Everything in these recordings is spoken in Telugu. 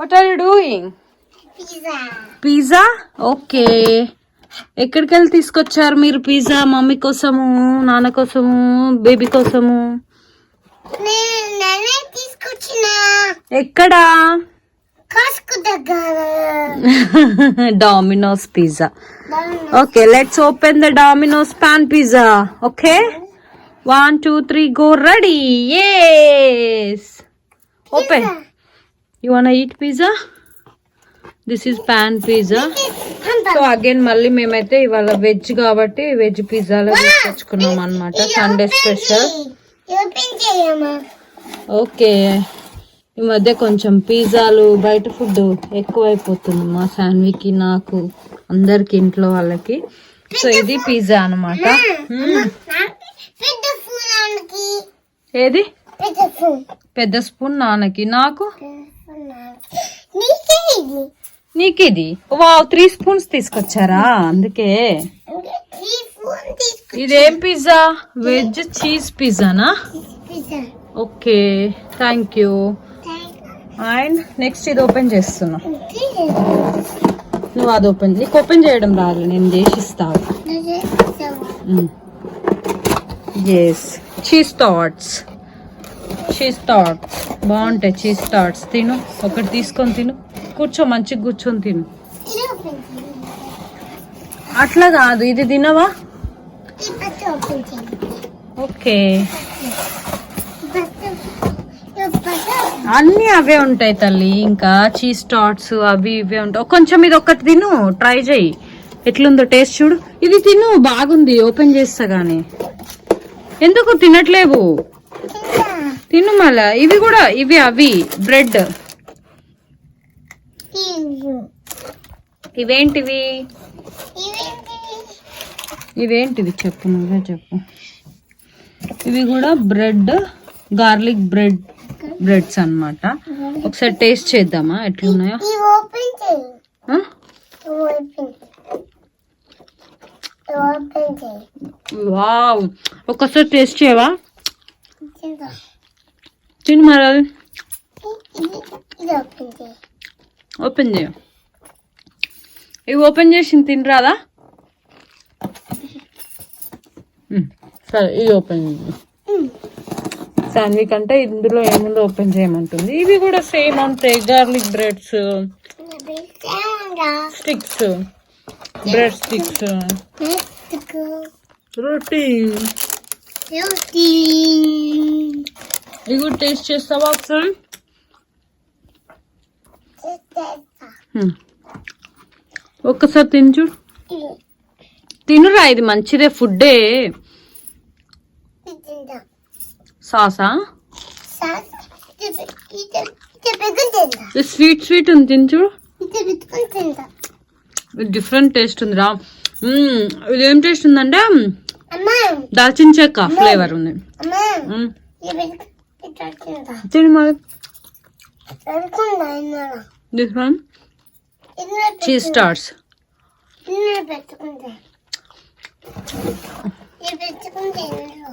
What are you doing Pizza. Pizza okay ఎక్కడికి వెళ్ళి తీసుకొచ్చారు మీరు పిజ్జా మమ్మీ కోసము నాన్న కోసము బేబీ కోసము? ఎక్కడా? Domino's pizza okay let's open the Domino's pan pizza okay one two three go ready yes open you want eat pizza this is pan pizza so again మళ్ళీ మేమైతే ఇవాళ వెజ్ కాబట్టి వెజ్ పిజ్జాలో తీసుకొచ్చుకున్నాం అనమాట సండే స్పెషల్ ఓకే. ఈ మధ్య కొంచెం పిజ్జాలు బయట ఫుడ్ ఎక్కువైపోతుంది మా శాన్వికి నాకు అందరికి ఇంట్లో వాళ్ళకి. సో ఇది పిజ్జా అనమాట ఆమెకి ఏది? పెద్ద స్పూన్. నాన్నకి. నాకు? నీకే ఇది నీకు ఇది వావ్ త్రీ స్పూన్స్ తీసుకొచ్చారా? అందుకే. ఇదేం pizza? Veg cheese పిజ్జానా? Pizza okay thank you and next ఇది ఓపెన్ చేస్తున్నా. నువ్వు అది ఓపెన్ నీకు ఓపెన్ చేయడం రాదు నేను చేసి ఇస్తాను yes cheese tots cheese tot బాగుంటాయి చీజ్ థాట్స్ తిను. ఒకటి తీసుకొని తిను. కూర్చో మంచిగా కూర్చొని తిను. అట్లా కాదు. ఇది తినవా? ఓకే. అన్ని అవే ఉంటాయి తల్లి. ఇంకా చీజ్ టాట్స్ అవి ఇవే ఉంటాయి. కొంచెం ఇది ఒక్కటి తిను. ట్రై చేయి. ఎట్లుందో టేస్ట్ చూడు. ఇది తిను. బాగుంది. ఓపెన్ చేస్తా గానీ. ఎందుకు? తినట్లేవు. తిను మళ్ళా. ఇవి కూడా ఇవి అవి బ్రెడ్. ఇవేంటివి? ఇవేంటివి? చెప్పు నువ్వే చెప్పు. ఇవి కూడా బ్రెడ్ గార్లిక్ బ్రెడ్ బ్రెడ్స్ అన్నమాట. ఒకసారి టేస్ట్ చేద్దామా? ఎట్లున్నాయో? వావ్! ఒకసారి టేస్ట్ చేయవా? తిను ఇది ఓపెన్ చేయి ఇవి ఓపెన్ చేసి తినరాదా సరే ఇది ఓపెన్ శాండ్విచ్ అంటే ఇందులో ఏముందో ఓపెన్ చేయమంటుంది. ఇవి కూడా సేమ్ అంతే garlic breads sticks bread sticks రోటీ కూడా టేస్ట్ చేస్తావా ఒకసారి. ఒక్కసారి తిని చూడు ఇది తినురా ఇది మంచిదే ఫుడ్డే సాసా స్వీట్ స్వీట్ ఉంది తిని చూడు డిఫరెంట్ టేస్ట్ ఉందిరా ఇది ఏం టేస్ట్ ఉందంటే దాల్చిన చెక్క ఫ్లేవర్ ఉంది అమ్మా మ్మ్. ఇది పెట్టుకుని తిందా తిను మరి పెట్టుకుందా ఇన్నర దిస్ వన్ ఇన్నర చీజ్ స్టార్స్ ఇన్నర పెట్టుకుందా ఇది పెట్టుకుంటే ఇన్నర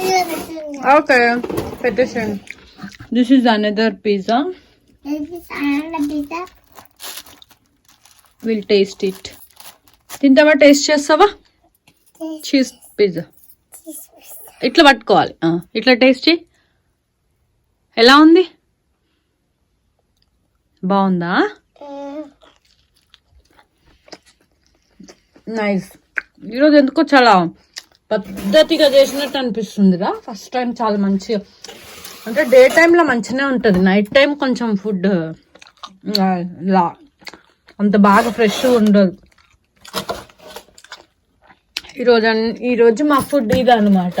ఇన్నర పెట్టుకుందా ఓకే పెట్టేసాను దిస్ ఈజ్ అనదర్ పిజ్జా ఇది సాయంత్రం పిజ్జా విల్ టేస్ట్ ఇట్ తింటావా టేస్ట్ చేస్తావా? చీజ్ పిజ్జా ఇట్లా పట్టుకోవాలి. ఇట్లా టేస్ట్ ఎలా ఉంది? బాగుందా? నైస్ ఈరోజు ఎందుకో చాలా పద్ధతిగా చేసినట్టు అనిపిస్తుందిరా. ఫస్ట్ టైం చాలా మంచిగా అంటే డే టైంలో మంచిగానే ఉంటుంది. నైట్ టైం కొంచెం ఫుడ్ లా అంత బాగా ఫ్రెష్ ఉండదు. ఈరోజు అన్- ఈరోజు మా ఫుడ్ ఇది అనమాట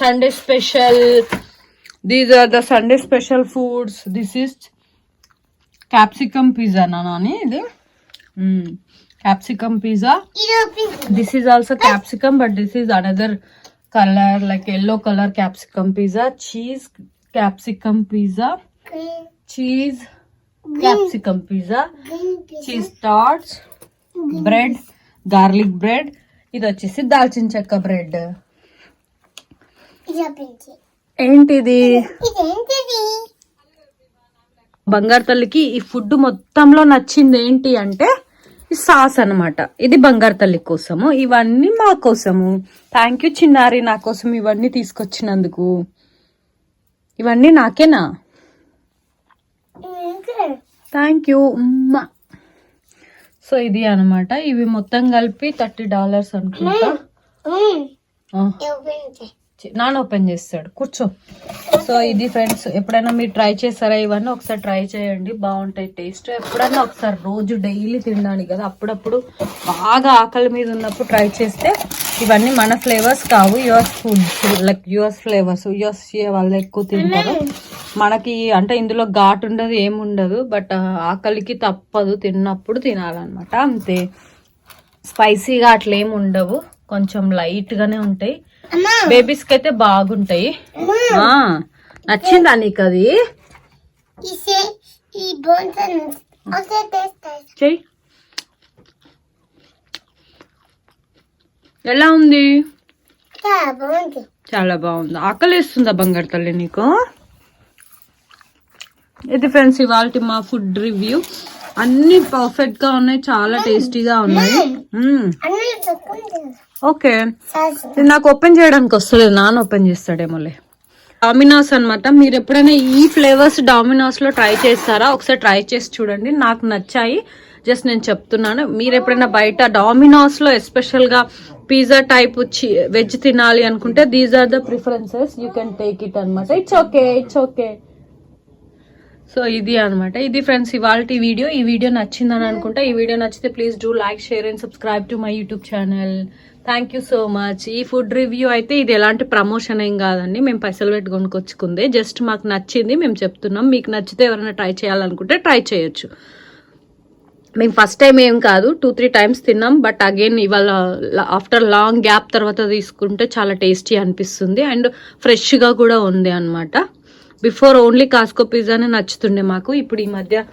Sunday special these are the Sunday special foods this is capsicum pizza Nani ఇది క్యాప్సికమ్ పిజ్జా ఇది open this is also capsicum but this is another color like yellow color capsicum pizza cheese capsicum pizza green cheese capsicum pizza green pizza cheese tarts bread garlic bread ఇది వచ్చేసి దాల్చిన చెక్క బ్రెడ్. ఏంటిది? బంగారు తల్లికి ఈ ఫుడ్ మొత్తంలో నచ్చింది ఏంటి అంటే సాస్ అన్నమాట. ఇది బంగారు తల్లి కోసము ఇవన్నీ మా కోసము. థ్యాంక్ యూ చిన్నారి నా కోసం ఇవన్నీ తీసుకొచ్చినందుకు. ఇవన్నీ నాకేనా. థ్యాంక్ యూ సో ఇది అన్నమాట. ఇవి మొత్తం కలిపి థర్టీ డాలర్స్ అనుకుంటా. నాన్న ఓపెన్ చేస్తాడు. కూర్చో. సో ఇది ఫ్రెండ్స్ ఎప్పుడైనా మీరు ట్రై చేస్తారా ఇవన్నీ? ఒకసారి ట్రై చేయండి. బాగుంటాయి టేస్ట్. ఎప్పుడైనా ఒకసారి రోజు డైలీ తినడానికి కదా అప్పుడప్పుడు బాగా ఆకలి మీద ఉన్నప్పుడు ట్రై చేస్తే ఇవన్నీ మన ఫ్లేవర్స్ కావు. Yours food like yours flavours yours వాళ్ళు ఎక్కువ తింటారు. మనకి అంటే ఇందులో ఘాటు ఉండదు ఏముండదు బట్ ఆకలికి తప్పదు. తిన్నప్పుడు తినాలన్నమాట అంతే. స్పైసీగా అట్లా ఏమి ఉండవు కొంచెం లైట్ గానే ఉంటాయి. Mama. బేబీస్కి అయితే బాగుంటాయి. నచ్చిందా నీకు అది. చెయ్యి ఎలా ఉంది. చాలా బాగుంది. ఆకలి వేస్తుందా బంగారు తల్లి నీకు? ఇది ఫ్రెండ్స్ ఇవాళ మా ఫుడ్ రివ్యూ. అన్ని పర్ఫెక్ట్గా ఉన్నాయి చాలా టేస్టీగా ఉన్నాయి. ఓకే. నాకు ఓపెన్ చేయడానికి వస్తలేదు నాన్న ఓపెన్ చేస్తాడేమోలే డామినోస్ అన్నమాట. మీరు ఎప్పుడైనా ఈ ఫ్లేవర్స్ డామినాస్లో ట్రై చేస్తారా? ఒకసారి ట్రై చేసి చూడండి. నాకు నచ్చాయి. జస్ట్ నేను చెప్తున్నాను. మీరు ఎప్పుడైనా బయట డామినాస్లో ఎస్పెషల్గా పిజ్జా టైప్ వెజ్ తినాలి అనుకుంటే these are the preferences you can take it అనమాట it's okay it's okay so ఇది అనమాట ఇది ఫ్రెండ్స్ ఇవాళ వీడియో. ఈ వీడియో నచ్చిందని అనుకుంటా. ఈ వీడియో నచ్చితే please do like share and subscribe to my YouTube channel. Thank you so much. ఈ ఫుడ్ రివ్యూ అయితే ఇది ఎలాంటి ప్రమోషన్ ఏం కాదండి. మేము పైసలు పెట్టి కొనుక్కొచ్చుకుందే. జస్ట్ మాకు నచ్చింది. మేము చెప్తున్నాం. మీకు నచ్చితే ఎవరైనా ట్రై చేయాలనుకుంటే ట్రై చేయొచ్చు. మేము ఫస్ట్ టైం ఏం కాదు. టూ త్రీ టైమ్స్ తిన్నాం. బట్ అగైన్ ఇవాళ ఆఫ్టర్ లాంగ్ గ్యాప్ తర్వాత తీసుకుంటే చాలా టేస్టీ అనిపిస్తుంది. అండ్ ఫ్రెష్గా కూడా ఉంది అనమాట బిఫోర్ ఓన్లీ కాస్కో పిజ్జానే నచ్చుతుండే మాకు. ఇప్పుడు ఈ మధ్య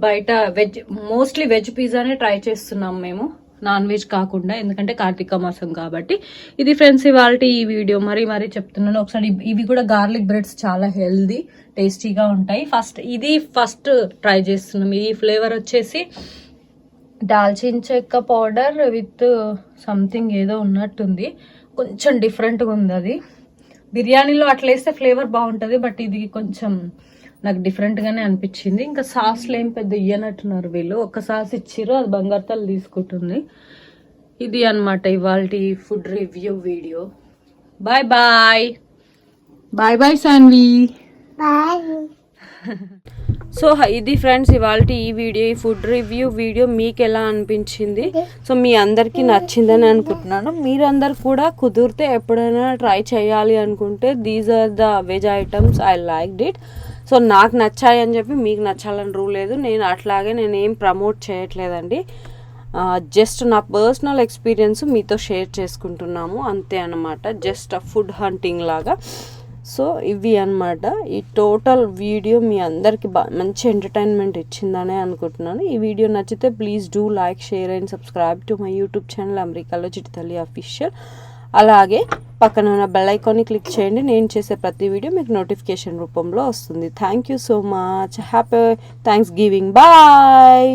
బయట వెజ్ మోస్ట్లీ వెజ్ పిజ్జానే ట్రై చేస్తున్నాం మేము. నాన్ వెజ్ కాకుండా ఎందుకంటే కార్తీక మాసం కాబట్టి. ఇది ఫ్రెండ్స్ ఇవాళ ఈ వీడియో. మరి మరి చెప్తున్నాను. ఒకసారి ఇవి- ఇవి కూడా గార్లిక్ బ్రెడ్స్ చాలా హెల్దీ టేస్టీగా ఉంటాయి. ఫస్ట్ ఇది ఫస్ట్ ట్రై చేస్తున్నాం. ఈ ఫ్లేవర్ వచ్చేసి దాల్చిన చెక్క పౌడర్ విత్ సంథింగ్ ఏదో ఉన్నట్టుంది. కొంచెం డిఫరెంట్గా ఉంది అది. బిర్యానీలో అట్లా వేస్తే ఫ్లేవర్ బాగుంటుంది బట్ ఇది కొంచెం నాకు డిఫరెంట్గానే అనిపించింది. ఇంకా సాస్లు ఏం పెద్ద ఇయ్యనట్టున్నారు వీళ్ళు. ఒక సాస్ ఇచ్చిర్రు అది బంగారు తల్లి తీసుకుంటుంది. ఇది అన్నమాట ఇవాళ food review video bye bye bye bye Sanvi Bye. So ఇది ఫ్రెండ్స్ ఇవాళ ఈ వీడియో ఈ ఫుడ్ రివ్యూ వీడియో మీకు ఎలా అనిపించింది సో మీ అందరికీ నచ్చిందని అనుకుంటున్నాను. మీరందరు కూడా కుదిరితే ఎప్పుడైనా ట్రై చేయాలి అనుకుంటే these are the veg items I like it so నాకు నచ్చాయి అని చెప్పి మీకు నచ్చాలని రూల్ లేదు. నేను అట్లాగే నేను ఏం ప్రమోట్ చేయట్లేదండి. జస్ట్ నా పర్సనల్ ఎక్స్పీరియన్స్ మీతో షేర్ చేసుకుంటున్నాము. అంతే అన్నమాట. జస్ట్ ఫుడ్ హంటింగ్ లాగా. సో ఇవి అన్నమాట. ఈ టోటల్ వీడియో మీ అందరికి బా మంచి ఎంటర్టైన్మెంట్ ఇచ్చిందనే అనుకుంటున్నాను. ఈ వీడియో నచ్చితే please do like share and subscribe to my YouTube channel అమెరికాలో చిటితల్లి అఫీషియల్. అలాగే పక్కన ఉన్న బెల్ ఐకాన్ని క్లిక్ చేయండి. నేను చేసే ప్రతి వీడియో మీకు నోటిఫికేషన్ రూపంలో వస్తుంది. Thank you so much. Happy Thanksgiving bye!